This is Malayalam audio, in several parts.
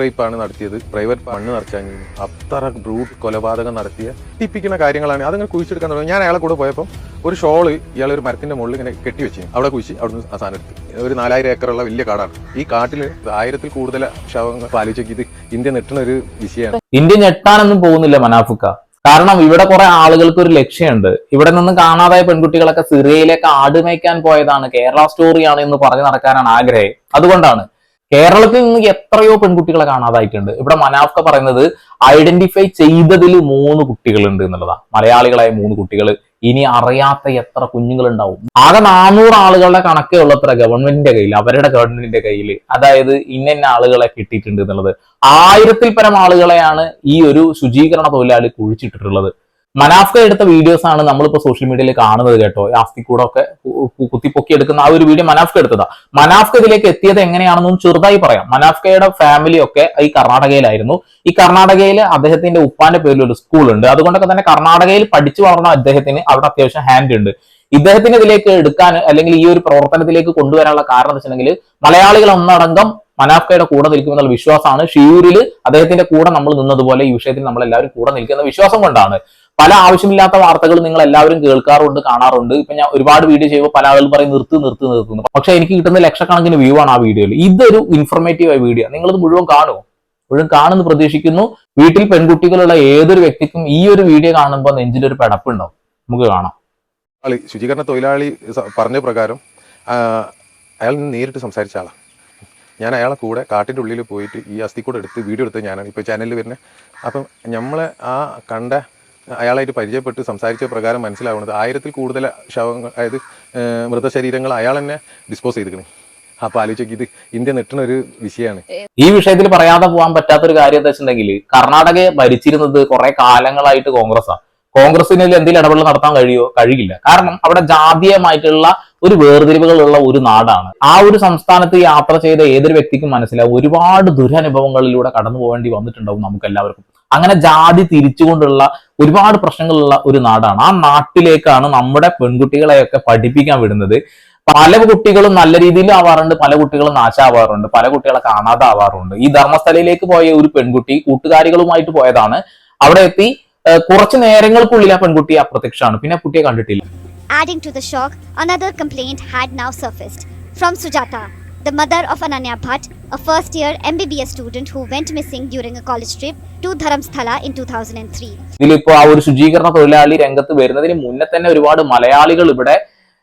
റേപ്പാണ് നടത്തിയത്. പ്രൈവറ്റ് മണ്ണ് നിറച്ചാൽ അത്ര ബ്രൂട്ട് കൊലപാതകം നടത്തിയ ടിപ്പിക്കുന്ന കാര്യങ്ങളാണ്. അതങ്ങനെ കുഴിച്ചെടുക്കാൻ തുടങ്ങി. ഞാൻ അയാളെ കൂടെ പോയപ്പോൾ ഒരു ഷോൾ ഇയാൾ ഒരു മരത്തിന്റെ മുകളിൽ ഇങ്ങനെ കെട്ടി വെച്ചു അവിടെ കുഴിച്ച് അവിടുന്ന് ആ സാധനം എടുത്ത്. ഒരു നാലായിരം ഏക്കറുള്ള വലിയ കാടാണ്. ഈ കാട്ടിൽ ആയിരത്തിൽ കൂടുതൽ ശവങ്ങൾ ആലോചിച്ച് ഇത് ഇന്ത്യ നെട്ടുന്ന ഒരു വിഷയമാണ്. ഇന്ത്യ ഞെട്ടാനൊന്നും പോകുന്നില്ല മനാഫുക്ക. കാരണം ഇവിടെ കുറെ ആളുകൾക്ക് ഒരു ലക്ഷ്യമുണ്ട്. ഇവിടെ നിന്ന് കാണാതായ പെൺകുട്ടികളൊക്കെ സിറിയയിലേക്ക് ആടുമേക്കാൻ പോയതാണ് കേരള സ്റ്റോറിയാണ് എന്ന് പറഞ്ഞു നടക്കാനാണ് ആഗ്രഹം. അതുകൊണ്ടാണ് കേരളത്തിൽ നിന്ന് എത്രയോ പെൺകുട്ടികളെ കാണാതായിട്ടുണ്ട്. ഇവിടെ മനാഫ്ക പറയുന്നത് ഐഡന്റിഫൈ ചെയ്തതിൽ മൂന്ന് കുട്ടികളുണ്ട് എന്നുള്ളതാണ് മലയാളികളായ മൂന്ന് കുട്ടികൾ. ഇനി അറിയാത്ത എത്ര കുഞ്ഞുങ്ങളുണ്ടാവും? ആകെ നാനൂറ് ആളുകളുടെ കണക്കേ ഉള്ളത്ര ഗവൺമെന്റിന്റെ കയ്യിൽ അവരുടെ ഗവൺമെന്റിന്റെ കയ്യിൽ. അതായത് ഇന്ന ആളുകളെ കിട്ടിയിട്ടുണ്ട് എന്നുള്ളത്. ആയിരത്തിൽ പരം ആളുകളെയാണ് ഈ ഒരു ശുചീകരണ തൊഴിലാളി കുഴിച്ചിട്ടിട്ടുള്ളത്. മനാഫ്ക എടുത്ത വീഡിയോസ് ആണ് നമ്മളിപ്പോ സോഷ്യൽ മീഡിയയിൽ കാണുന്നത് കേട്ടോ. ആസ്തി കൂടെ ഒക്കെ കുത്തിപ്പൊക്കി എടുക്കുന്ന ആ ഒരു വീഡിയോ മനാഫ്ക എടുത്തതാ. മനാഫ്ക ഇതിലേക്ക് എത്തിയത് എങ്ങനെയാണെന്നും ചെറുതായി പറയാം. മനാഫ്കയുടെ ഫാമിലി ഒക്കെ ഈ കർണാടകയിലായിരുന്നു. ഈ കർണാടകയിൽ അദ്ദേഹത്തിന്റെ ഉപ്പാന്റെ പേരിൽ ഒരു സ്കൂൾ ഉണ്ട്. അതുകൊണ്ടൊക്കെ തന്നെ കർണാടകയിൽ പഠിച്ചു വളർന്ന അദ്ദേഹത്തിന് അവിടെ അത്യാവശ്യം ഹാൻഡ് ഉണ്ട്. ഇദ്ദേഹത്തിന് ഇതിലേക്ക് എടുക്കാൻ അല്ലെങ്കിൽ ഈ ഒരു പ്രവർത്തനത്തിലേക്ക് കൊണ്ടുവരാനുള്ള കാരണം എന്ന് വെച്ചിട്ടുണ്ടെങ്കിൽ മലയാളികൾ ഒന്നടങ്കം മനാഫ്കയുടെ കൂടെ നിൽക്കുമെന്നുള്ള വിശ്വാസമാണ്. ഷിയൂരിൽ അദ്ദേഹത്തിന്റെ കൂടെ നമ്മൾ നിന്നതുപോലെ ഈ വിഷയത്തിൽ നമ്മൾ എല്ലാവരും കൂടെ നിൽക്കുന്ന വിശ്വാസം കൊണ്ടാണ്. പല ആവശ്യമില്ലാത്ത വാർത്തകൾ നിങ്ങൾ എല്ലാവരും കേൾക്കാറുണ്ട് കാണാറുണ്ട്. ഇപ്പൊ ഞാൻ ഒരുപാട് വീഡിയോ ചെയ്യുമ്പോൾ പല ആളുകൾ പറയും നിർത്തി നിർത്തി നിർത്തുന്നു പക്ഷെ എനിക്ക് കിട്ടുന്ന ലക്ഷക്കണക്കിന് വ്യൂ ആണ് ആ വീഡിയോയിൽ ഇതൊരു ഇൻഫർമേറ്റീവ് ആയ വീഡിയോ നിങ്ങളത് മുഴുവൻ കാണുമോ മുഴുവൻ കാണുമെന്ന് പ്രതീക്ഷിക്കുന്നു. വീട്ടിൽ പെൺകുട്ടികളുള്ള ഏതൊരു വ്യക്തിക്കും ഈ ഒരു വീഡിയോ കാണുമ്പോൾ നെഞ്ചിലൊരു പെടപ്പുണ്ടാവും. നമുക്ക് കാണാം. ശുചീകരണ തൊഴിലാളി പറഞ്ഞ പ്രകാരം അയാൾ നേരിട്ട് സംസാരിച്ച ആളാണ് ഞാൻ അയാളെ കൂടെ കാട്ടിന്റെ ഉള്ളിൽ പോയിട്ട് ഈ അസ്ഥി കൂടെ എടുത്ത് വീഡിയോ എടുത്ത് ഞാനാണ് ഇപ്പോൾ ചാനലിൽ വരുന്നത് അപ്പം നമ്മളെ ആ കണ്ട അയാളായിട്ട് പരിചയപ്പെട്ട് സംസാരിച്ച പ്രകാരം മനസ്സിലാവുന്നത് ആയിരത്തിൽ കൂടുതൽ ശവങ്ങൾ അതായത് മൃതശരീരങ്ങൾ അയാൾ തന്നെ ഡിസ്പോസ് ചെയ്തിരിക്കണേ. അപ്പൊ ആലോചിച്ചു ഇത് ഇന്ത്യ നെട്ടുന്ന ഒരു വിഷയമാണ്. ഈ വിഷയത്തിൽ പറയാതെ പോകാൻ പറ്റാത്തൊരു കാര്യം എന്താ വെച്ചിട്ടുണ്ടെങ്കിൽ കർണാടകയെ ഭരിച്ചിരുന്നത് കുറെ കാലങ്ങളായിട്ട് കോൺഗ്രസ്സാണ്. കോൺഗ്രസിന് എന്തെങ്കിലും ഇടപെടൽ നടത്താൻ കഴിയോ? കഴിയില്ല. കാരണം അവിടെ ജാതീയമായിട്ടുള്ള ഒരു വേർതിരിവുകളുള്ള ഒരു നാടാണ്. ആ ഒരു സംസ്ഥാനത്ത് യാത്ര ചെയ്ത ഏതൊരു വ്യക്തിക്കും മനസ്സിലാവും ഒരുപാട് ദുരനുഭവങ്ങളിലൂടെ കടന്നു പോകേണ്ടി വന്നിട്ടുണ്ടാവും നമുക്ക് എല്ലാവർക്കും അങ്ങനെ ജാതി തിരിച്ചുകൊണ്ടുള്ള ഒരുപാട് പ്രശ്നങ്ങളുള്ള ഒരു നാടാണ്. ആ നാട്ടിലേക്കാണ് നമ്മുടെ പെൺകുട്ടികളെയൊക്കെ പഠിപ്പിക്കാൻ വിടുന്നത്. പല കുട്ടികളും നല്ല രീതിയിൽ ആവാറുണ്ട് പല കുട്ടികളും നാശാവാറുണ്ട് പല കുട്ടികളെ കാണാതെ ആവാറുണ്ട് ഈ ധർമ്മസ്ഥലയിലേക്ക് പോയ ഒരു പെൺകുട്ടി കൂട്ടുകാരികളുമായിട്ട് പോയതാണ്. അവിടെ എത്തി കുറച്ചു നേരങ്ങൾക്കുള്ളിൽ ആ പെൺകുട്ടി അപ്രത്യക്ഷമാണ്. പിന്നെ കുട്ടിയെ കണ്ടിട്ടില്ല. Adding to the shock, another complaint had now surfaced from Sujata, the mother of Ananya Bhatt, a first year MBBS student who went missing during a college trip to Dharamsthala in 2003. ഇതിലിപ്പോ ആ ഒരു ശുചീകരണ തൊഴിലാളി രംഗത്ത് വരുന്നതിന് മുന്നേ തന്നെ ഒരുപാട് മലയാളികൾ ഇവിടെ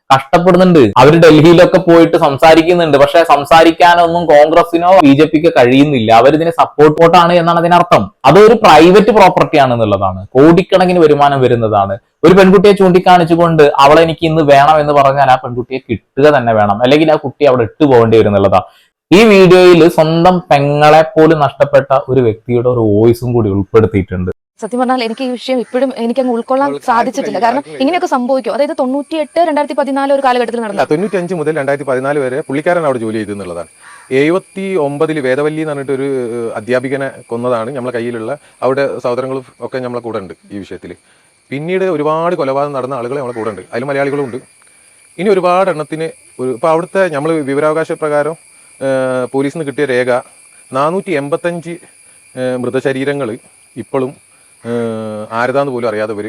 കഷ്ടപ്പെടുന്നുണ്ട്. അവർ ഡൽഹിയിലൊക്കെ പോയിട്ട് സംസാരിക്കുന്നുണ്ട്. പക്ഷെ സംസാരിക്കാനൊന്നും കോൺഗ്രസിനോ ബി ജെ പിക്ക് കഴിയുന്നില്ല. അവരിതിനെ സപ്പോർട്ട് പോട്ടാണ് എന്നാണ് അതിനർത്ഥം. അതൊരു പ്രൈവറ്റ് പ്രോപ്പർട്ടി ആണ് എന്നുള്ളതാണ് കോടിക്കണക്കിന് വരുമാനം വരുന്നതാണ്. ഒരു പെൺകുട്ടിയെ ചൂണ്ടിക്കാണിച്ചുകൊണ്ട് അവളെ എനിക്ക് ഇന്ന് വേണം എന്ന് പറഞ്ഞാൽ ആ പെൺകുട്ടിയെ കിട്ടുക തന്നെ വേണം. അല്ലെങ്കിൽ ആ കുട്ടി അവിടെ ഇട്ടു പോകേണ്ടി വരും എന്നുള്ളതാണ് ഈ വീഡിയോയിൽ സ്വന്തം പെങ്ങളെ പോലും നഷ്ടപ്പെട്ട ഒരു വ്യക്തിയുടെ ഒരു വോയിസും കൂടി ഉൾപ്പെടുത്തിയിട്ടുണ്ട്. സത്യം പറഞ്ഞാൽ എനിക്ക് ഈ വിഷയം ഇപ്പോഴും എനിക്ക് അങ്ങ് ഉൾക്കൊള്ളാൻ സാധിച്ചിട്ടില്ല. കാരണം ഇങ്ങനെയൊക്കെ സംഭവിക്കും. അതായത് തൊണ്ണൂറ്റി എട്ട് രണ്ടായിരത്തി പതിനാല് ഒരു കാലഘട്ടത്തിൽ നടന്നു. തൊണ്ണൂറ്റഞ്ച് മുതൽ രണ്ടായിരത്തി പതിനാല് വരെ പുള്ളിക്കാരൻ അവിടെ ജോലി ചെയ്തു എന്നുള്ളതാണ് എഴുപത്തി ഒമ്പതിൽ വേദവല്ലി എന്ന് പറഞ്ഞിട്ട് ഒരു അധ്യാപികനെ കൊന്നതാണ് നമ്മളെ കയ്യിലുള്ള അവിടെ സഹോദരങ്ങളും ഒക്കെ നമ്മളെ കൂടെ ഉണ്ട് ഈ വിഷയത്തിൽ പിന്നീട് ഒരുപാട് കൊലപാതകം നടന്ന ആളുകൾ നമ്മളെ കൂടെ ഉണ്ട്. അതിൽ മലയാളികളും ഉണ്ട്. ഇനി ഒരുപാട് എണ്ണത്തിന് ഒരു ഇപ്പോൾ അവിടുത്തെ നമ്മൾ വിവരാവകാശ പ്രകാരം പോലീസിൽ നിന്ന് കിട്ടിയ രേഖ നാനൂറ്റി എൺപത്തഞ്ച് മൃതശരീരങ്ങൾ ഇപ്പോഴും ആരതാന്ന് പോലും അറിയാതെ ഇവർ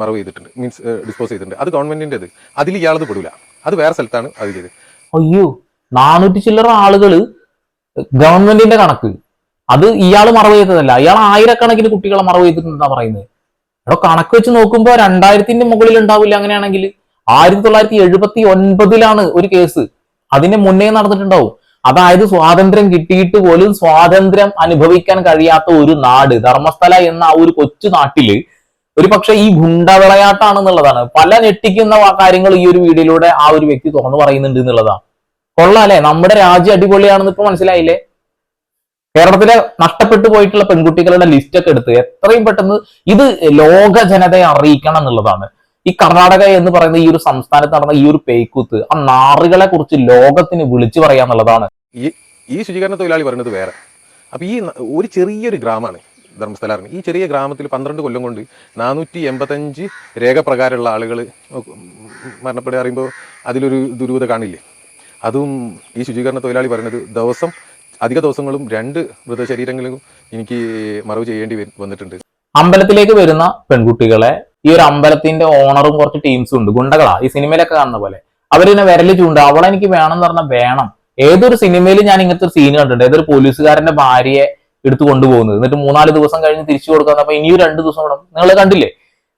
മറവ് ചെയ്തിട്ടുണ്ട്. മീൻസ് ഡിസ്പോസ് ചെയ്തിട്ടുണ്ട്. അത് ഗവൺമെന്റിന്റെത് അതിൽ ഇയാളത് പെടില്ല അത് വേറെ സ്ഥലത്താണ് അത് ചെയ്തത്. അയ്യോ നാനൂറ്റി ചില്ലറ ആളുകൾ ഗവൺമെന്റിന്റെ കണക്ക്. അത് ഇയാൾ മറവ് ചെയ്തതല്ല. ഇയാൾ ആയിരക്കണക്കിന് കുട്ടികളെ മറവ് ചെയ്തിട്ടുണ്ടെന്നാണ് പറയുന്നത്. എടോ കണക്ക് വെച്ച് നോക്കുമ്പോ രണ്ടായിരത്തിന്റെ മുകളിൽ ഉണ്ടാവില്ല അങ്ങനെയാണെങ്കിൽ. ആയിരത്തി തൊള്ളായിരത്തി എഴുപത്തി ഒൻപതിലാണ് ഒരു കേസ്. അതിന് മുന്നേ നടന്നിട്ടുണ്ടാവും. അതായത് സ്വാതന്ത്ര്യം കിട്ടിയിട്ട് പോലും സ്വാതന്ത്ര്യം അനുഭവിക്കാൻ കഴിയാത്ത ഒരു നാട് ധർമ്മസ്ഥല എന്ന ആ ഒരു കൊച്ചു നാട്ടിൽ ഒരു പക്ഷെ ഈ ഗുണ്ടവിളയാട്ടാണെന്നുള്ളതാണ്. പല ഞെട്ടിക്കുന്ന കാര്യങ്ങൾ ഈ ഒരു വീഡിയോയിലൂടെ ആ ഒരു വ്യക്തി തുറന്നു പറയുന്നുണ്ട് എന്നുള്ളതാണ്. കൊള്ളാം അല്ലെ? നമ്മുടെ രാജ്യം അടിപൊളിയാണെന്ന് ഇപ്പൊ മനസ്സിലായില്ലേ? കേരളത്തിലെ നഷ്ടപ്പെട്ടു പോയിട്ടുള്ള പെൺകുട്ടികളുടെ ലിസ്റ്റ് ഒക്കെ എടുത്ത് എത്രയും പെട്ടെന്ന് ഇത് ലോക ജനതയെ അറിയിക്കണം എന്നുള്ളതാണ്. ഈ കർണാടക എന്ന് പറയുന്ന ഈ ഒരു സംസ്ഥാനത്ത് നടന്ന ഈ ഒരു പേക്കൂത്ത് ആ നാറുകളെ കുറിച്ച് ലോകത്തിന് വിളിച്ചു പറയാന്നുള്ളതാണ് ഈ ഈ ശുചീകരണ തൊഴിലാളി പറയുന്നത് വേറെ. അപ്പൊ ഈ ഒരു ചെറിയൊരു ഗ്രാമമാണ് ധർമ്മസ്ഥലാറിന് ഈ ചെറിയ ഗ്രാമത്തിൽ പന്ത്രണ്ട് കൊല്ലം കൊണ്ട് നാനൂറ്റി എൺപത്തഞ്ച് രേഖപ്രകാരമുള്ള ആളുകൾ മരണപ്പെടുക അറിയുമ്പോൾ അതിലൊരു ദുരൂത കാണില്ലേ? അതും ഈ ശുചീകരണ തൊഴിലാളി പറയുന്നത് ദിവസം അധിക ദിവസങ്ങളും രണ്ട് മൃതശരീരങ്ങളും എനിക്ക് മറവ് ചെയ്യേണ്ടി വന്നിട്ടുണ്ട്. അമ്പലത്തിലേക്ക് വരുന്ന പെൺകുട്ടികളെ ഈ ഒരു അമ്പലത്തിന്റെ ഓണറും കുറച്ച് ടീംസും ഉണ്ട്. ഗുണ്ടകളാ. ഈ സിനിമയിലൊക്കെ കാണുന്ന പോലെ. അവരിനെ വിരൽ ചൂണ്ട. അവളെ എനിക്ക് വേണം എന്ന് പറഞ്ഞാൽ വേണം. ഏതൊരു സിനിമയിൽ ഞാൻ ഇങ്ങനത്തെ ഒരു സീൻ കണ്ടിട്ടുണ്ട്. ഏതൊരു പോലീസുകാരന്റെ ഭാര്യയെ എടുത്തു കൊണ്ടുപോകുന്നത്. എന്നിട്ട് മൂന്നാൽ ദിവസം കഴിഞ്ഞ് തിരിച്ചു കൊടുക്കാൻ അപ്പൊ ഇനിയും രണ്ട് ദിവസം കൂടെ നിങ്ങൾ കണ്ടില്ലേ?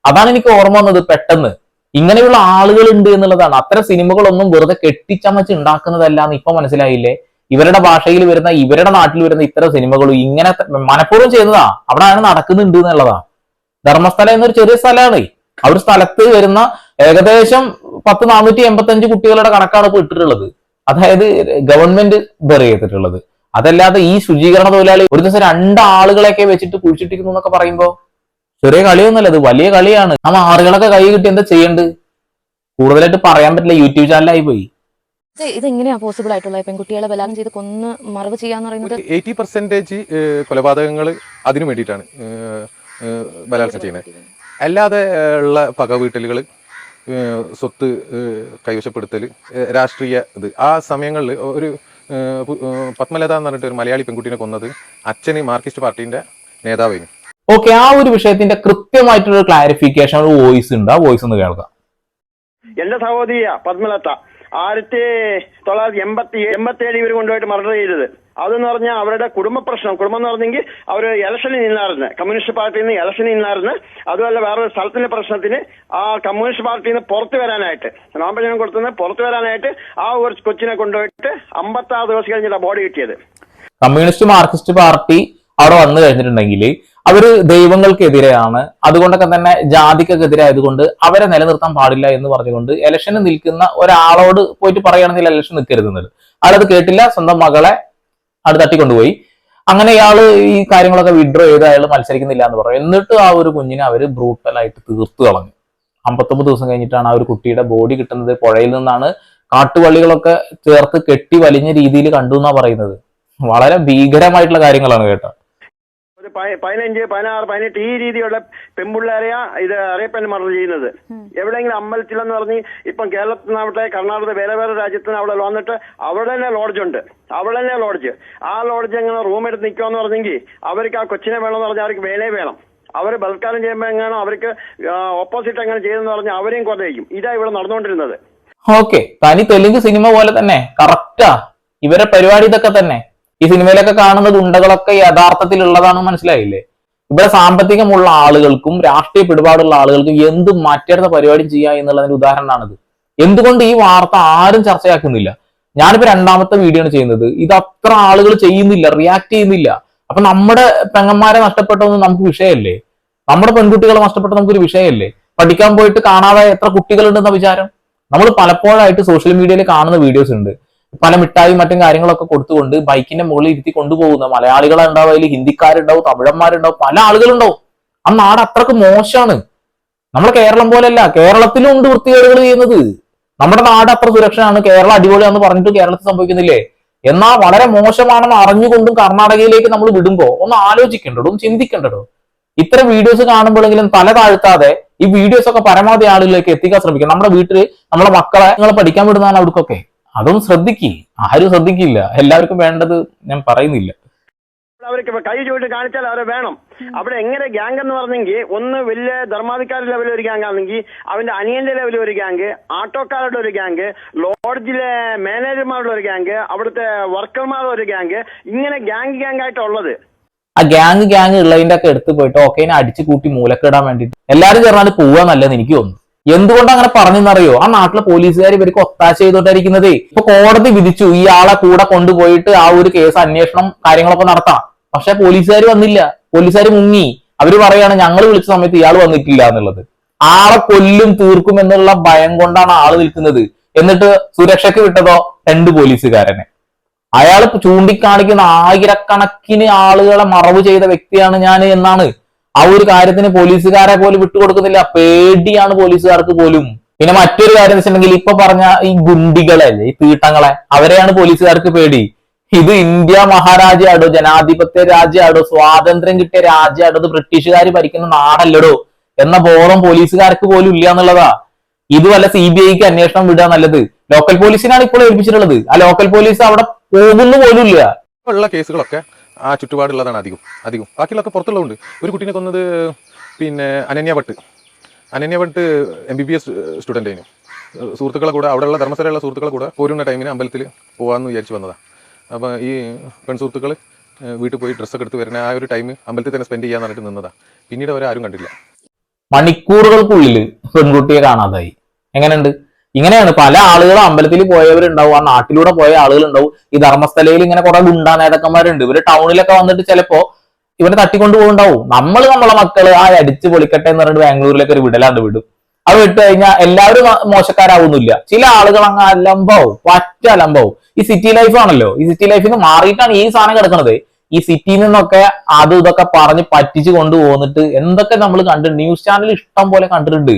അതാണ് എനിക്ക് ഓർമ്മ വന്നത് പെട്ടെന്ന്. ഇങ്ങനെയുള്ള ആളുകൾ ഉണ്ട് എന്നുള്ളതാണ്. അത്തരം സിനിമകളൊന്നും വെറുതെ കെട്ടിച്ചമച്ച് ഉണ്ടാക്കുന്നതല്ല എന്ന് ഇപ്പൊ മനസ്സിലായില്ലേ? ഇവരുടെ ഭാഷയിൽ വരുന്ന ഇവരുടെ നാട്ടിൽ വരുന്ന ഇത്തരം സിനിമകളും ഇങ്ങനെ മനഃപൂർവം ചെയ്യുന്നതാ. അവിടെയാണ് നടക്കുന്നുണ്ട് എന്നുള്ളതാ. ധർമ്മസ്ഥലം എന്നൊരു ചെറിയ സ്ഥലമാണ്. ആ ഒരു സ്ഥലത്ത് വരുന്ന ഏകദേശം പത്ത് നാനൂറ്റി എൺപത്തി അഞ്ച് കുട്ടികളുടെ കണക്കാണ് ഇപ്പൊ ഇട്ടിട്ടുള്ളത്. അതായത് ഗവൺമെന്റ് ബെറി ചെയ്തിട്ടുള്ളത്. അതല്ലാതെ ഈ ശുചീകരണ തൊഴിലാളി ഒരു ദിവസം രണ്ടാളുകളെയൊക്കെ വെച്ചിട്ട് കുഴിച്ചിട്ടിരിക്കുന്നു എന്നൊക്കെ പറയുമ്പോ ചെറിയ കളിയൊന്നുമല്ല അത് വലിയ കളിയാണ്. ആ ആറുകളൊക്കെ കൈ കിട്ടി എന്താ ചെയ്യേണ്ടത് കൂടുതലായിട്ട് പറയാൻ പറ്റില്ല യൂട്യൂബ് ചാനലായി പോയി. ഇത് ഇത് എങ്ങനെയാ പോസിബിൾ ആയിട്ടുള്ളത് പെൺകുട്ടികളെ ബലാത്സംഗം ചെയ്ത് കൊന്ന് മറവ് ചെയ്യാന്ന് പറയുന്നത്? എയ്റ്റി പെർസെന്റേജ് കൊലപാതകങ്ങൾ അതിനു വേണ്ടിയിട്ടാണ് ബലാത്സംഗം ചെയ്യുന്നത്. അല്ലാതെ ഉള്ള പക വീട്ടലുകൾ സ്വത്ത് കൈവശപ്പെടുത്തൽ രാഷ്ട്രീയ ഇത്. ആ സമയങ്ങളിൽ ഒരു പത്മലത എന്ന് പറഞ്ഞിട്ട് ഒരു മലയാളി പെൺകുട്ടീനെ കൊന്നത് അച്ഛന് മാർക്സിസ്റ്റ് പാർട്ടിന്റെ നേതാവായിരുന്നു ഓക്കെ ആ ഒരു വിഷയത്തിന്റെ കൃത്യമായിട്ടുള്ള ക്ലാരിഫിക്കേഷൻ വോയിസ് ഉണ്ട്. ആ വോയിസ് ഒന്ന് കേൾക്കാം. എന്റെ സഹോദരിയാ പത്മലത. ആയിരത്തി തൊള്ളായിരത്തി എൺപത്തി എൺപത്തി ഏഴ് ഇവർ കൊണ്ടുപോയിട്ട് മർഡർ ചെയ്തത്. അതെന്ന് പറഞ്ഞാൽ അവരുടെ കുടുംബ പ്രശ്നം. കുടുംബം എന്ന് പറഞ്ഞെങ്കിൽ അവർ ഇലക്ഷനിൽ നിന്നായിരുന്നു. കമ്മ്യൂണിസ്റ്റ് പാർട്ടിയിൽ നിന്ന് ഇലക്ഷനിൽ നിന്നായിരുന്നു. അതുമല്ല വേറൊരു സ്ഥലത്തിന്റെ പ്രശ്നത്തിന് ആ കമ്മ്യൂണിസ്റ്റ് പാർട്ടിയിൽ നിന്ന് പുറത്തു വരാനായിട്ട് നോമ്പജനം കൊടുത്തുനിന്ന് പുറത്തു വരാനായിട്ട് ആ ഒരു കൊച്ചിനെ കൊണ്ടുപോയിട്ട് അമ്പത്തി ആറ് ദിവസം കഴിഞ്ഞിട്ടാണ് ബോഡി കിട്ടിയത്. കമ്മ്യൂണിസ്റ്റ് മാർക്സിസ്റ്റ് പാർട്ടി അവിടെ വന്നു കഴിഞ്ഞിട്ടുണ്ടെങ്കിൽ അവർ ദൈവങ്ങൾക്കെതിരെയാണ്. അതുകൊണ്ടൊക്കെ തന്നെ ജാതിക്കെതിരെ ആയതുകൊണ്ട് അവരെ നിലനിർത്താൻ പാടില്ല എന്ന് പറഞ്ഞുകൊണ്ട് ഇലക്ഷന് നിൽക്കുന്ന ഒരാളോട് പോയിട്ട് പറയുകയാണെങ്കിൽ ഇലക്ഷൻ നിൽക്കരുത് അയാളത് കേട്ടില്ല സ്വന്തം മകളെ അത് തട്ടിക്കൊണ്ടുപോയി. അങ്ങനെ ഇയാൾ ഈ കാര്യങ്ങളൊക്കെ വിഡ്രോ ചെയ്ത് അയാൾ മത്സരിക്കുന്നില്ല എന്ന് പറയും. എന്നിട്ട് ആ ഒരു കുഞ്ഞിനെ അവർ ബ്രൂട്ടലായിട്ട് തീർത്തു കളഞ്ഞു. അമ്പത്തൊമ്പത് ദിവസം കഴിഞ്ഞിട്ടാണ് ആ ഒരു കുട്ടിയുടെ ബോഡി കിട്ടുന്നത്. പുഴയിൽ നിന്നാണ് കാട്ടുവള്ളികളൊക്കെ ചേർത്ത് കെട്ടി വലിഞ്ഞ രീതിയിൽ കണ്ടു എന്നാ പറയുന്നത്. വളരെ ഭീകരമായിട്ടുള്ള കാര്യങ്ങളാണ് കേട്ടോ. പതിനഞ്ച് പതിനാറ് പതിനെട്ട് ഈ രീതിയുള്ള പെൺപിള്ളേരെയാ ഇത് അറിയപ്പൻ മർഡർ ചെയ്യുന്നത്. എവിടെയെങ്കിലും അമ്പലത്തിലെന്ന് പറഞ്ഞ് ഇപ്പം കേരളത്തിൽ നിന്നാവട്ടെ കർണാടക വേറെ വേറെ രാജ്യത്ത് നിന്ന് അവിടെ വന്നിട്ട് അവിടെ തന്നെ ലോഡ്ജുണ്ട് അവിടെ തന്നെ ലോഡ്ജ് ആ ലോഡ്ജ് എങ്ങനെ റൂം എടുത്ത് നിൽക്കുമെന്ന് പറഞ്ഞെങ്കിൽ അവർക്ക് ആ കൊച്ചിനെ വേണമെന്ന് പറഞ്ഞാൽ അവർക്ക് വേലേ വേണം. അവർ ബൽക്കാലം ചെയ്യുമ്പോൾ എങ്ങനെ അവർക്ക് ഓപ്പോസിറ്റ് എങ്ങനെ ചെയ്തെന്ന് പറഞ്ഞാൽ അവരെയും കൊതയ്ക്കും. ഇതാ ഇവിടെ നടന്നുകൊണ്ടിരുന്നത്. ഓക്കെ. തനി തെലുങ്ക് സിനിമ പോലെ തന്നെ കറക്റ്റാ ഇവരെ പരിപാടി ഇതൊക്കെ തന്നെ. ഈ സിനിമയിലൊക്കെ കാണുന്ന ഗുണ്ടകളൊക്കെ ഉള്ളതാണെന്ന് മനസ്സിലായില്ലേ? ഇവിടെ സാമ്പത്തികമുള്ള ആളുകൾക്കും രാഷ്ട്രീയ പിടിപാടുള്ള ആളുകൾക്കും എന്ത് മറ്റടുത്ത പരിപാടി ചെയ്യുക എന്നുള്ളതിന്റെ ഉദാഹരണമാണിത്. എന്തുകൊണ്ട് ഈ വാർത്ത ആരും ചർച്ചയാക്കുന്നില്ല? ഞാനിപ്പോ രണ്ടാമത്തെ വീഡിയോ ആണ് ചെയ്യുന്നത്. ഇത് അത്ര ആളുകൾ ചെയ്യുന്നില്ല റിയാക്ട് ചെയ്യുന്നില്ല. അപ്പൊ നമ്മുടെ പെങ്ങന്മാരെ നഷ്ടപ്പെട്ടതൊന്നും നമുക്ക് വിഷയമല്ലേ? നമ്മുടെ പെൺകുട്ടികളെ നഷ്ടപ്പെട്ട നമുക്കൊരു വിഷയമല്ലേ? പഠിക്കാൻ പോയിട്ട് കാണാതെ എത്ര കുട്ടികളുണ്ടെന്ന വിചാരം? നമ്മൾ പലപ്പോഴായിട്ട് സോഷ്യൽ മീഡിയയിൽ കാണുന്ന വീഡിയോസ് ഉണ്ട്. പല മിഠായി മറ്റും കാര്യങ്ങളൊക്കെ കൊടുത്തുകൊണ്ട് ബൈക്കിന്റെ മുകളിൽ ഇരുത്തി കൊണ്ടുപോകുന്ന മലയാളികളുണ്ടാവും അതിൽ ഹിന്ദിക്കാരുണ്ടാവും തമിഴന്മാരുണ്ടാവും പല ആളുകളുണ്ടാവും. ആ നാട് അത്രയ്ക്ക് മോശമാണ്. നമ്മുടെ കേരളം പോലെയല്ല കേരളത്തിലും ഉണ്ട് വൃത്തികേടുകൾ ചെയ്യുന്നത്. നമ്മുടെ നാട് അത്ര സുരക്ഷയാണ്. കേരളം അടിപൊളിയാന്ന് പറഞ്ഞിട്ട് കേരളത്തിൽ സംഭവിക്കുന്നില്ലേ? എന്നാൽ വളരെ മോശമാണെന്ന് അറിഞ്ഞുകൊണ്ടും കർണാടകയിലേക്ക് നമ്മൾ വിടുമ്പോ ഒന്ന് ആലോചിക്കേണ്ടടും ചിന്തിക്കേണ്ടടും. ഇത്തരം വീഡിയോസ് കാണുമ്പോഴെങ്കിലും തല താഴ്ത്താതെ ഈ വീഡിയോസ് ഒക്കെ പരമാവധി ആളുകളിലേക്ക് എത്തിക്കാൻ ശ്രമിക്കണം. നമ്മുടെ വീട്ടിൽ നമ്മുടെ മക്കളെ നിങ്ങൾ പഠിക്കാൻ വിടുന്നതാണ് അവിടേക്കൊക്കെ. അതൊന്നും ശ്രദ്ധിക്കും. ആരും ശ്രദ്ധിക്കില്ല. എല്ലാവർക്കും വേണ്ടത് ഞാൻ പറയുന്നില്ല. അവർക്ക് കൈ ചൂണ്ടി കാണിച്ചാൽ അവരെ വേണം. അവിടെ എങ്ങനെ ഗ്യാങ് എന്ന് പറഞ്ഞെങ്കിൽ ഒന്ന് വലിയ ധർമാധികാര ലെവലിൽ ഒരു ഗ്യാങ് ആണെങ്കിൽ അവന്റെ അനിയന്റെ ലെവലിൽ ഒരു ഗ്യാങ് ആട്ടോക്കാരുടെ ഒരു ഗ്യാങ് ലോഡ്ജിലെ മാനേജർമാരുടെ ഒരു ഗ്യാങ് അവിടുത്തെ വർക്കർമാരുടെ ഒരു ഗ്യാങ് ഇങ്ങനെ ഗ്യാങ് ഗ്യാങ് ആയിട്ടുള്ളത് ആ ഗ്യാങ് ഗ്യാങ് ഉള്ളതിന്റെ ഒക്കെ എടുത്തു പോയിട്ട് ഓക്കേനെ അടിച്ചു കൂട്ടി മൂലക്കിടാൻ വേണ്ടിയിട്ട്. എല്ലാരും ചേർന്നാണ് പോവാന്നല്ലെന്ന് എനിക്ക് തോന്നുന്നു. എന്തുകൊണ്ട് അങ്ങനെ പറഞ്ഞെന്നറിയോ? ആ നാട്ടിലെ പോലീസുകാർ ഇവർക്ക് ഒത്താശ ചെയ്തോണ്ടിരിക്കുന്നത്. ഇപ്പൊ കോടതി വിധിച്ചു ഇയാളെ കൂടെ കൊണ്ടുപോയിട്ട് ആ ഒരു കേസ് അന്വേഷണം കാര്യങ്ങളൊക്കെ നടത്താം പക്ഷെ പോലീസുകാർ വന്നില്ല. പോലീസുകാർ മുങ്ങി. അവർ പറയാണ് ഞങ്ങൾ വിളിച്ച സമയത്ത് ഇയാൾ വന്നിട്ടില്ല എന്നുള്ളത്. ആളെ കൊല്ലും തീർക്കും എന്നുള്ള ഭയം കൊണ്ടാണ് ആൾ നിൽക്കുന്നത്. എന്നിട്ട് സുരക്ഷയ്ക്ക് വിട്ടതോ? രണ്ട് പോലീസുകാരനെ. അയാൾ ചൂണ്ടിക്കാണിക്കുന്ന ആയിരക്കണക്കിന് ആളുകളെ മറവ് ചെയ്ത വ്യക്തിയാണ് ഞാൻ എന്നാണ് ആ ഒരു കാര്യത്തിന് പോലീസുകാരെ പോലും വിട്ടുകൊടുക്കുന്നില്ല. പേടിയാണ് പോലീസുകാർക്ക് പോലും. പിന്നെ മറ്റൊരു കാര്യം എന്ന് വെച്ചിട്ടുണ്ടെങ്കിൽ ഇപ്പൊ പറഞ്ഞ ഈ ഗുണ്ടികളെ ഈ തീട്ടങ്ങളെ അവരെയാണ് പോലീസുകാർക്ക് പേടി. ഇത് ഇന്ത്യ മഹാരാജ്യാടോ ജനാധിപത്യ രാജ്യാടോ സ്വാതന്ത്ര്യം കിട്ടിയ രാജ്യാടോ ഇത് ബ്രിട്ടീഷുകാർ ഭരിക്കുന്ന നാടല്ലടോ എന്ന ബോധം പോലീസുകാർക്ക് പോലും ഇല്ല എന്നുള്ളതാ. ഇത് വല്ല സി ബി ഐക്ക് അന്വേഷണം വിടുക നല്ലത്. ലോക്കൽ പോലീസിനാണ് ഇപ്പോൾ ഏൽപ്പിച്ചിട്ടുള്ളത്. ആ ലോക്കൽ പോലീസ് അവിടെ പോകുന്നു പോലും ഇല്ല. കേസുകളൊക്കെ ആ ചുറ്റുപാടുള്ളതാണ് അധികം അധികം. ബാക്കിയുള്ളതൊക്കെ പുറത്തുള്ളതുണ്ട്. ഒരു കുട്ടീനെ കൊന്നത് പിന്നെ Ananya Bhatt. Ananya Bhatt M B B S student സുഹൃത്തുക്കളെ കൂടെ അവിടെയുള്ള ധർമ്മസ്ഥലയുള്ള സുഹൃത്തുക്കളെ കൂടെ പോരുന്ന ടൈമിന് അമ്പലത്തിൽ പോകാമെന്ന് വിചാരിച്ച് വന്നതാണ് അപ്പോൾ ഈ പെൺസുഹൃത്തുക്കൾ വീട്ടിൽ പോയി ഡ്രസ്സൊക്കെ എടുത്ത് വരുന്ന ആ ഒരു ടൈം അമ്പലത്തിൽ തന്നെ സ്പെൻഡ് ചെയ്യാന്ന് പറഞ്ഞിട്ട് നിന്നതാണ് പിന്നീട് അവരാരും കണ്ടില്ല. മണിക്കൂറുകൾക്കുള്ളിൽ പെൺകുട്ടിയെ കാണാതായി. എങ്ങനെയുണ്ട്? ഇങ്ങനെയാണ്. പല ആളുകളും അമ്പലത്തിൽ പോയവരുണ്ടാവും ആ നാട്ടിലൂടെ പോയ ആളുകളുണ്ടാവും. ഈ ധർമ്മസ്ഥലയിൽ ഇങ്ങനെ കുറെ ഗുണ്ടാ നേതാക്കന്മാരുണ്ട്. ഇവർ ടൗണിലൊക്കെ വന്നിട്ട് ചിലപ്പോ ഇവരെ തട്ടിക്കൊണ്ട് പോകുന്നുണ്ടാവും നമ്മൾ നമ്മളെ മക്കൾ ആ അടിച്ച് പൊളിക്കട്ടെ എന്ന് പറഞ്ഞിട്ട് ബാംഗ്ലൂരിലേക്ക് ഒരു വിടലാണ്ട് വിടും. അത് വിട്ട് കഴിഞ്ഞാൽ എല്ലാവരും മോശക്കാരാവുന്നില്ല. ചില ആളുകൾ അങ്ങ് അലമ്പാവും പറ്റ അലമ്പാവും. ഈ സിറ്റി ലൈഫ് ആണല്ലോ. ഈ സിറ്റി ലൈഫിൽ നിന്ന് മാറിയിട്ടാണ് ഈ സാധനം കിടക്കുന്നത് ഈ സിറ്റിയിൽ നിന്നൊക്കെ അത് ഇതൊക്കെ പറഞ്ഞ് പറ്റിച്ചു കൊണ്ടുപോന്നിട്ട് എന്തൊക്കെ നമ്മൾ കണ്ടിട്ടുണ്ട് ന്യൂസ് ചാനൽ ഇഷ്ടം പോലെ കണ്ടിട്ടുണ്ട്.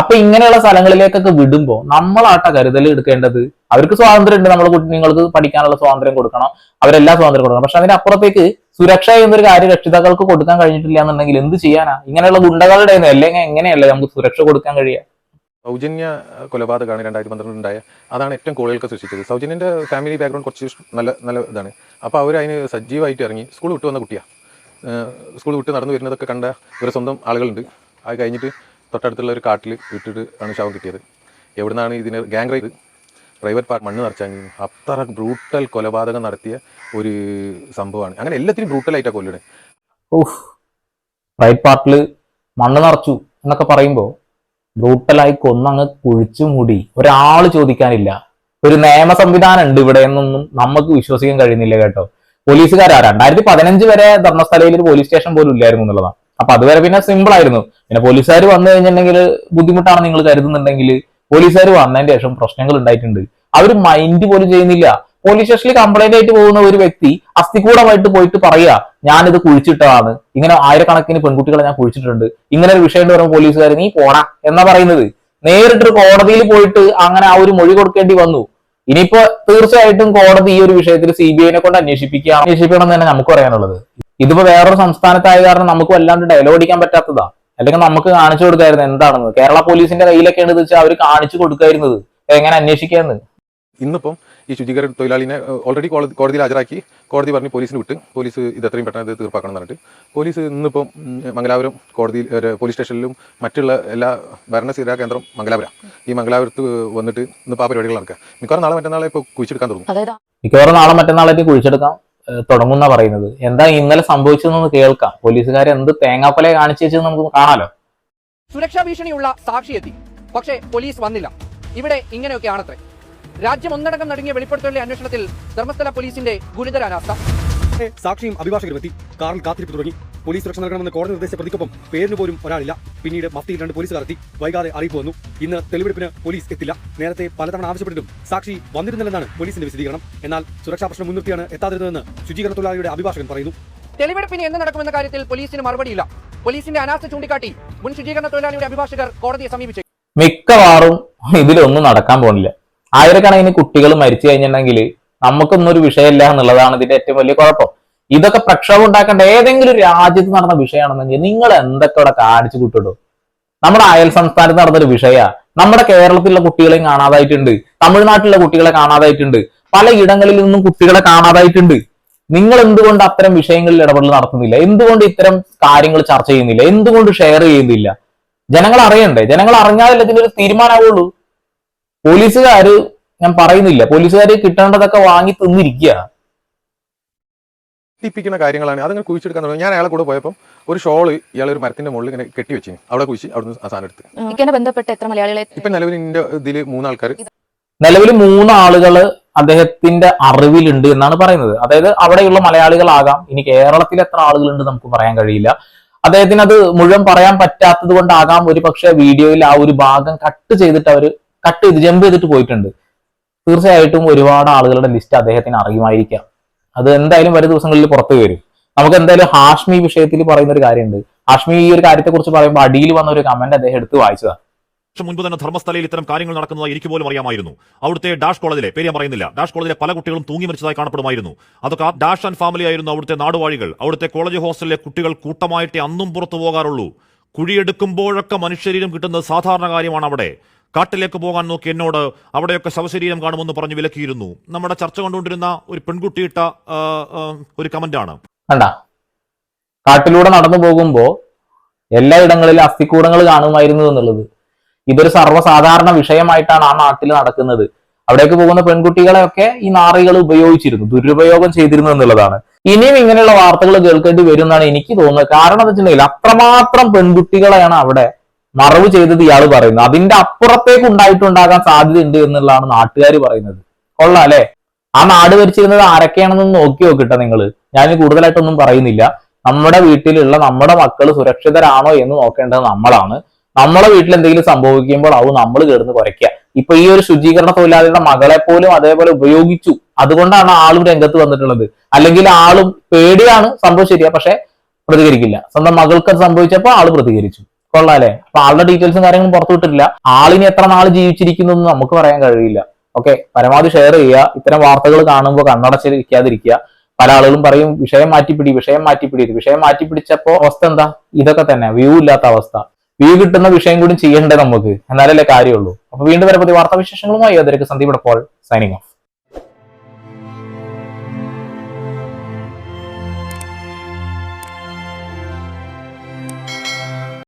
അപ്പൊ ഇങ്ങനെയുള്ള സ്ഥലങ്ങളിലേക്കൊക്കെ വിടുമ്പോൾ നമ്മളാട്ട കരുതൽ എടുക്കേണ്ടത് അവർക്ക് സ്വാതന്ത്ര്യം ഉണ്ട് നമ്മുടെ കുഞ്ഞുങ്ങൾക്ക് പഠിക്കാനുള്ള സ്വാതന്ത്ര്യം കൊടുക്കണം അവരെല്ലാം സ്വാതന്ത്ര്യം കൊടുക്കണം. പക്ഷെ അതിനപ്പുറത്തേക്ക് സുരക്ഷ എന്നൊരു കാര്യം രക്ഷിതാക്കൾക്ക് കൊടുക്കാൻ കഴിഞ്ഞിട്ടില്ല എന്നുണ്ടെങ്കിൽ എന്ത് ചെയ്യാനാ? ഇങ്ങനെയുള്ള ഗുണ്ടകളുടെ അല്ലെങ്കിൽ എങ്ങനെയല്ലേ നമുക്ക് സുരക്ഷ കൊടുക്കാൻ കഴിയുക? സൗജന്യ കൊലപാതകമാണ് രണ്ടായിരത്തി പന്ത്രണ്ട് ഉണ്ടായ അതാണ് ഏറ്റവും കൂടുതലൊക്കെ സൃഷ്ടിച്ചത്. സൗജന്യന്റെ ഫാമിലി ബാക്ക്ഗ്രൗണ്ട് കുറച്ച് നല്ല നല്ല ഇതാണ്. അപ്പോൾ അവർ അതിന് സജീവമായിട്ട് ഇറങ്ങി. സ്കൂൾ വിട്ട് വന്ന കുട്ടിയാണ് സ്കൂൾ വിട്ട് നടന്നു വരുന്നതൊക്കെ കണ്ട ഇവരെ സ്വന്തം ആളുകളുണ്ട്. അത് കഴിഞ്ഞിട്ട് തൊട്ടടുത്തുള്ള ഒരു കാട്ടിൽ വിട്ടിട്ട് ആണ് ശവം കിട്ടിയത്. എവിടുന്നാണ് ഇതിന് ഗാങ് റൈഡ് പ്രൈവറ്റ് പാർക്ക് മണ്ണ് നിറച്ചാൽ അത്ര ബ്രൂട്ടൽ കൊലപാതകം നടത്തിയ ഒരു സംഭവമാണ്. അങ്ങനെ എല്ലാത്തിനും ബ്രൂട്ടലായിട്ടാണ് കൊല്ലണേ ഓഹ് പ്രൈവറ്റ് പാർട്ടിൽ മണ്ണ് നിറച്ചു എന്നൊക്കെ പറയുമ്പോൾ ബ്രൂട്ടലായി കൊന്നങ്ങ് കുഴിച്ചു മൂടി. ഒരാൾ ചോദിക്കാനില്ല. ഒരു നിയമ സംവിധാനം ഉണ്ട് ഇവിടെ എന്നൊന്നും നമുക്ക് വിശ്വസിക്കാൻ കഴിയുന്നില്ല കേട്ടോ. പോലീസുകാരാ? രണ്ടായിരത്തി പതിനഞ്ച് വരെ ധർമ്മസ്ഥലയിൽ ഒരു പോലീസ് സ്റ്റേഷൻ പോലും ഇല്ലായിരുന്നു എന്നുള്ളതാണ്. അപ്പൊ അതുവരെ പിന്നെ സിമ്പിൾ ആയിരുന്നു. പിന്നെ പോലീസുകാർ വന്നു കഴിഞ്ഞിട്ടുണ്ടെങ്കിൽ ബുദ്ധിമുട്ടാണ് നിങ്ങൾ കരുതുന്നുണ്ടെങ്കിൽ പോലീസുകാർ വന്നതിന് ശേഷം പ്രശ്നങ്ങൾ ഉണ്ടായിട്ടുണ്ട്. അവർ മൈൻഡ് പോലും ചെയ്യുന്നില്ല. പോലീസ് സ്റ്റേഷനിൽ കംപ്ലൈന്റ് ആയിട്ട് പോകുന്ന ഒരു വ്യക്തി അസ്ഥികൂടമായിട്ട് പോയിട്ട് പറയുക ഞാനിത് കുഴിച്ചിട്ടതാണ്. ഇങ്ങനെ ആയിരക്കണക്കിന് പെൺകുട്ടികളെ ഞാൻ കുഴിച്ചിട്ടുണ്ട്. ഇങ്ങനെ ഒരു വിഷയം പറയുമ്പോൾ പോലീസുകാർ നീ പോടാ എന്നാ പറയുന്നത്. നേരിട്ട് കോടതിയിൽ പോയിട്ട് അങ്ങനെ ആ ഒരു മൊഴി കൊടുക്കേണ്ടി വന്നു. ഇനിയിപ്പോ തീർച്ചയായിട്ടും കോടതി ഈ ഒരു വിഷയത്തിൽ സി ബി ഐനെ കൊണ്ട് അന്വേഷിപ്പിക്കുക അന്വേഷിപ്പിക്കണം എന്ന് തന്നെ നമുക്ക് പറയാനുള്ളത്. ഇതിപ്പോ വേറൊരു സംസ്ഥാനത്തായ കാരണം നമുക്ക് വല്ലാണ്ട് ഡയലോഗ് അടിക്കാൻ പറ്റാത്തതാ. അല്ലെങ്കിൽ നമുക്ക് കാണിച്ചു കൊടുക്കായിരുന്നു എന്താണെന്ന്. കേരള പോലീസിന്റെ കയ്യിലൊക്കെയാണ് ഇത് വെച്ചാൽ അവർ കാണിച്ചു കൊടുക്കായിരുന്നത്. എങ്ങനെ അന്വേഷിക്കാന്ന്? ഇന്നിപ്പം ഈ ശുചീകരണ തൊഴിലാളിനെ ഓൾറെഡി കോടതി കോടതിയിൽ ഹാജരാക്കി കോടതി പറഞ്ഞ് പോലീസിന് വിട്ട് പോലീസ് ഇത് എത്രയും പെട്ടെന്ന് ഇത് തീർപ്പാക്കണം എന്ന് പറഞ്ഞിട്ട് പോലീസ് ഇന്നിപ്പം മംഗലാപുരം കോടതിയിൽ പോലീസ് സ്റ്റേഷനിലും മറ്റുള്ള എല്ലാ ഭരണസ്ഥിരാ കേന്ദ്രം മംഗലാപുരം. ഈ മംഗലാപുരത്ത് വന്നിട്ട് ഇന്നിപ്പോൾ ആ പരിപാടികൾ നടക്കുക. മിക്കവാറും നാളെ മറ്റന്നാളെ ഇപ്പോൾ കുഴിച്ചെടുക്കാൻ തുടങ്ങും. മിക്കവാറും നാളെ മറ്റന്നാളെ കുഴിച്ചെടുക്കാൻ തുടങ്ങുന്ന പറയുന്നത്. എന്താ ഇന്നലെ സംഭവിച്ചതെന്ന് കേൾക്കാം. പോലീസുകാർ എന്ത് തേങ്ങാപ്പല കാണിച്ചു വെച്ചത് നമുക്ക് കാണാലോ. സുരക്ഷാ ഭീഷണിയുള്ള സാക്ഷി എത്തി പക്ഷേ പോലീസ് വന്നില്ല. ഇവിടെ ഇങ്ങനെയൊക്കെയാണത്രേ. രാജ്യം ഒന്നടങ്കം നടുങ്ങിയ വെളിപ്പെടുത്തലിലെ അന്വേഷണത്തിൽ ധർമ്മസ്ഥല പോലീസിന്റെ ഗുരുതരാനാസ്ഥ. സാക്ഷിയും അഭിഭാഷകരും എത്തി. കാറിൽ കാത്തിരിപ്പ് തുടങ്ങി. പോലീസ് സുരക്ഷ നൽകണമെന്ന് കോടതി നിർദ്ദേശിച്ച പ്രതിക്കൊപ്പം പേരിന് പോലും ഒരാളില്ല. പിന്നീട് മഫ്തിയിൽ രണ്ട് പോലീസുകാർ എത്തി. വൈകാതെ അറിയിപ്പ് വന്നു. ഇന്ന് തെളിവെടുപ്പിന് പോലീസ് എത്തില്ല. നേരത്തെ പലതവണ ആവശ്യപ്പെട്ടിട്ടും സാക്ഷി വന്നിരുന്നില്ലെന്നാണ് പോലീസിന്റെ വിശദീകരണം. എന്നാൽ സുരക്ഷാ പ്രശ്നം മുൻനിർത്തിയാണ് എത്താതിരുന്നതെന്ന് ശുചീകരണ തൊഴിലാളിയുടെ അഭിഭാഷകൻ പറയുന്നു. തെളിവെടുപ്പിന് എന്ന് നടക്കുമെന്ന കാര്യത്തിൽ പോലീസിന് മറുപടിയില്ല. പോലീസിന്റെ അനാസ്ഥ ചൂണ്ടിക്കാട്ടി മുൻ ശുചീകരണ തൊഴിലാളിയുടെ അഭിഭാഷകർ കോടതിയെ സമീപിച്ചു. മിക്കവാറും ഇതിലൊന്നും നടക്കാൻ പോകുന്നില്ല ആയിരക്കണക്കിന് കുട്ടികൾ മരിച്ചു കഴിഞ്ഞിട്ടുണ്ടെങ്കിൽ നമുക്കൊന്നും ഒരു വിഷയമില്ല എന്നുള്ളതാണ് ഇതിന്റെ ഏറ്റവും വലിയ കുഴപ്പം. ഇതൊക്കെ പ്രക്ഷോഭം ഉണ്ടാക്കേണ്ട ഏതെങ്കിലും രാജ്യത്ത് നടന്ന വിഷയമാണെന്നെങ്കിൽ നിങ്ങൾ എന്തൊക്കെ ഇവിടെ കാണിച്ചു കൂട്ടിടും? നമ്മുടെ അയൽ സംസ്ഥാനത്ത് നടന്നൊരു വിഷയ. നമ്മുടെ കേരളത്തിലുള്ള കുട്ടികളെയും കാണാതായിട്ടുണ്ട്. തമിഴ്നാട്ടിലുള്ള കുട്ടികളെ കാണാതായിട്ടുണ്ട്. പല ഇടങ്ങളിൽ നിന്നും കുട്ടികളെ കാണാതായിട്ടുണ്ട്. നിങ്ങൾ എന്തുകൊണ്ട് അത്തരം വിഷയങ്ങളിൽ ഇടപെടൽ നടത്തുന്നില്ല? എന്തുകൊണ്ട് ഇത്തരം കാര്യങ്ങൾ ചർച്ച ചെയ്യുന്നില്ല? എന്തുകൊണ്ട് ഷെയർ ചെയ്യുന്നില്ല? ജനങ്ങൾ അറിയണ്ടേ? ജനങ്ങൾ അറിഞ്ഞാലല്ലേ ഇതിനൊരു തീരുമാനമാവുള്ളൂ. പോലീസുകാര് ഞാൻ പറയുന്നില്ല. പോലീസുകാർ കിട്ടേണ്ടതൊക്കെ വാങ്ങി തിന്നിരിക്കുക. ടിപ്പിക്കുന്ന കാര്യങ്ങളാണ് അതങ്ങനെ കുഴിച്ചെടുക്കാൻ തുടങ്ങി. ഞാൻ അയാളെ കൂടെ പോയപ്പോൾ ഒരു ഷോൾ ഇയാൾ ഒരു മരത്തിന്റെ മുകളിൽ ഇങ്ങനെ കെട്ടി വെച്ചു അവിടെ കുഴിച്ച് അവിടുന്ന് ആ സാധനം എടുത്ത്. ബന്ധപ്പെട്ട് എത്ര മലയാളികളെ? ഇപ്പൊ നിലവിൽ ഇതിന്റെ ഇതിൽ മൂന്നാൾക്കാർ. നിലവിൽ മൂന്ന് അദ്ദേഹത്തിന്റെ അറിവിലുണ്ട് എന്നാണ് പറയുന്നത്. അതായത് അവിടെയുള്ള മലയാളികളാകാം. ഇനി കേരളത്തിൽ എത്ര ആളുകളുണ്ട് നമുക്ക് പറയാൻ കഴിയില്ല. അദ്ദേഹത്തിന് അത് മുഴുവൻ പറയാൻ പറ്റാത്തത് കൊണ്ടാകാം. ഒരു പക്ഷെ വീഡിയോയിൽ ആ ഒരു ഭാഗം കട്ട് ചെയ്തിട്ട് അവർ കട്ട് ചെയ്ത് ജമ്പ് ചെയ്തിട്ട് പോയിട്ടുണ്ട്. തീർച്ചയായിട്ടും ഒരുപാട് ആളുകളുടെ ലിസ്റ്റ് അദ്ദേഹത്തിന് അറിയുമായിരിക്കാം. അത് എന്തായാലും വരും ദിവസങ്ങളിൽ പുറത്തു വരും. നമുക്ക് എന്തായാലും ഹാഷ്മി വിഷയത്തിൽ പറയുന്ന ഒരു കാര്യമുണ്ട്. ഹാഷ്മി ഈ ഒരു കാര്യത്തെക്കുറിച്ച് പറയുമ്പോൾ അടിയിൽ വന്ന ഒരു കമന്റ് അദ്ദേഹം എടുത്ത് വായിച്ചതാണ്. മുൻപ് തന്നെ ധർമ്മസ്ഥലയിൽ ഇത്തരം കാര്യങ്ങൾ നടക്കുന്നത് എനിക്ക് പോലും അറിയാമായിരുന്നു. അവിടുത്തെ ഡാഷ് കോളേജിലെ പേര് ഞാൻ പറയുന്നില്ല ഡാഷ് കോളേജിലെ പല കുട്ടികളും തൂങ്ങി മരിച്ചതായി കാണപ്പെടുമായിരുന്നു. അതൊക്കെ ഡാഷ് ആൻഡ് ഫാമിലി ആയിരുന്നു അവിടുത്തെ നാടുവാഴികൾ. അവിടുത്തെ കോളേജ് ഹോസ്റ്റലിലെ കുട്ടികൾ കൂട്ടമായിട്ട് അന്നും പുറത്തു പോകാറുള്ളൂ. കുഴിയെടുക്കുമ്പോഴൊക്കെ മനുഷ്യരീരം കിട്ടുന്നത് സാധാരണ കാര്യമാണ് അവിടെ. കാട്ടിലേക്ക് പോകാൻ നോക്കി എന്നോട് അവിടെയൊക്കെ ശവശരീരം കാണുമെന്ന് പറഞ്ഞ് വിലക്കിയിരുന്നു. നമ്മുടെ ചർച്ച കണ്ടുകൊണ്ടിരുന്ന ഒരു പെൺകുട്ടിയിട്ട ഒരു കമന്റാണ് കണ്ട? കാട്ടിലൂടെ നടന്നു പോകുമ്പോ എല്ലായിടങ്ങളിലും അസ്ഥിക്കൂടങ്ങൾ കാണുമായിരുന്നു എന്നുള്ളത്. ഇതൊരു സർവസാധാരണ വിഷയമായിട്ടാണ് ആ നാട്ടിൽ നടക്കുന്നത്. അവിടേക്ക് പോകുന്ന പെൺകുട്ടികളെയൊക്കെ ഈ നാറികൾ ഉപയോഗിച്ചിരുന്നു ദുരുപയോഗം ചെയ്തിരുന്നു എന്നുള്ളതാണ്. ഇനിയും ഇങ്ങനെയുള്ള വാർത്തകൾ കേൾക്കേണ്ടി വരും എന്നാണ് എനിക്ക് തോന്നുന്നത്. കാരണം എന്താ വെച്ചിട്ടുണ്ടെങ്കിൽ അത്രമാത്രം പെൺകുട്ടികളെയാണ് അവിടെ മറവ് ചെയ്തത് ഇയാൾ പറയുന്നത് അതിന്റെ അപ്പുറത്തേക്ക് ഉണ്ടായിട്ടുണ്ടാകാൻ സാധ്യതയുണ്ട് എന്നുള്ളതാണ് നാട്ടുകാർ പറയുന്നത്. കൊള്ളാം അല്ലെ? ആ നാട് ഭരിച്ചിരുന്നത് ആരൊക്കെയാണെന്ന് നോക്കി നോക്കിട്ടെ നിങ്ങൾ ഞാൻ കൂടുതലായിട്ടൊന്നും പറയുന്നില്ല. നമ്മുടെ വീട്ടിലുള്ള നമ്മുടെ മക്കൾ സുരക്ഷിതരാണോ എന്ന് നോക്കേണ്ടത് നമ്മളാണ്. നമ്മളെ വീട്ടിൽ എന്തെങ്കിലും സംഭവിക്കുമ്പോൾ അത് നമ്മൾ കിടന്ന് കുറയ്ക്കുക. ഇപ്പൊ ഈ ഒരു ശുചീകരണ തൊഴിലാളിയുടെ മകളെ പോലും അതേപോലെ ഉപയോഗിച്ചു. അതുകൊണ്ടാണ് ആളും രംഗത്ത് വന്നിട്ടുള്ളത്. അല്ലെങ്കിൽ ആളും പേടിയാണ് സംഭവം ശരിയാ പക്ഷെ പ്രതികരിക്കില്ല. സ്വന്തം മകൾക്ക് സംഭവിച്ചപ്പോൾ ആൾ പ്രതികരിച്ചു. കൊള്ളാല്ലേ? അപ്പൊ ആളുടെ ഡീറ്റെയിൽസും കാര്യങ്ങളും പുറത്തു വിട്ടിട്ടില്ല. ആളിന് എത്ര നാൾ ജീവിച്ചിരിക്കുന്നു എന്ന് നമുക്ക് പറയാൻ കഴിയില്ല. ഓക്കെ പരമാവധി ഷെയർ ചെയ്യുക. ഇത്തരം വാർത്തകൾ കാണുമ്പോൾ കണ്ണടച്ചിരിക്കാതിരിക്കുക പല ആളുകളും പറയും വിഷയം മാറ്റിപ്പിടി വിഷയം മാറ്റിപ്പിടി. വിഷയം മാറ്റിപ്പിടിച്ചപ്പോ അവസ്ഥ എന്താ? ഇതൊക്കെ തന്നെ. വ്യൂ ഇല്ലാത്ത അവസ്ഥ. വ്യൂ കിട്ടുന്ന വിഷയം കൂടി ചെയ്യണ്ടേ നമുക്ക്? എന്നാലല്ലേ കാര്യമുള്ളൂ. അപ്പൊ വീണ്ടും വരെ പുതിയ വാർത്താ വിശേഷങ്ങളുമായി അതിലേക്ക് സന്ദീപ് ഇപ്പോൾ സൈനിങ് ഓഫ്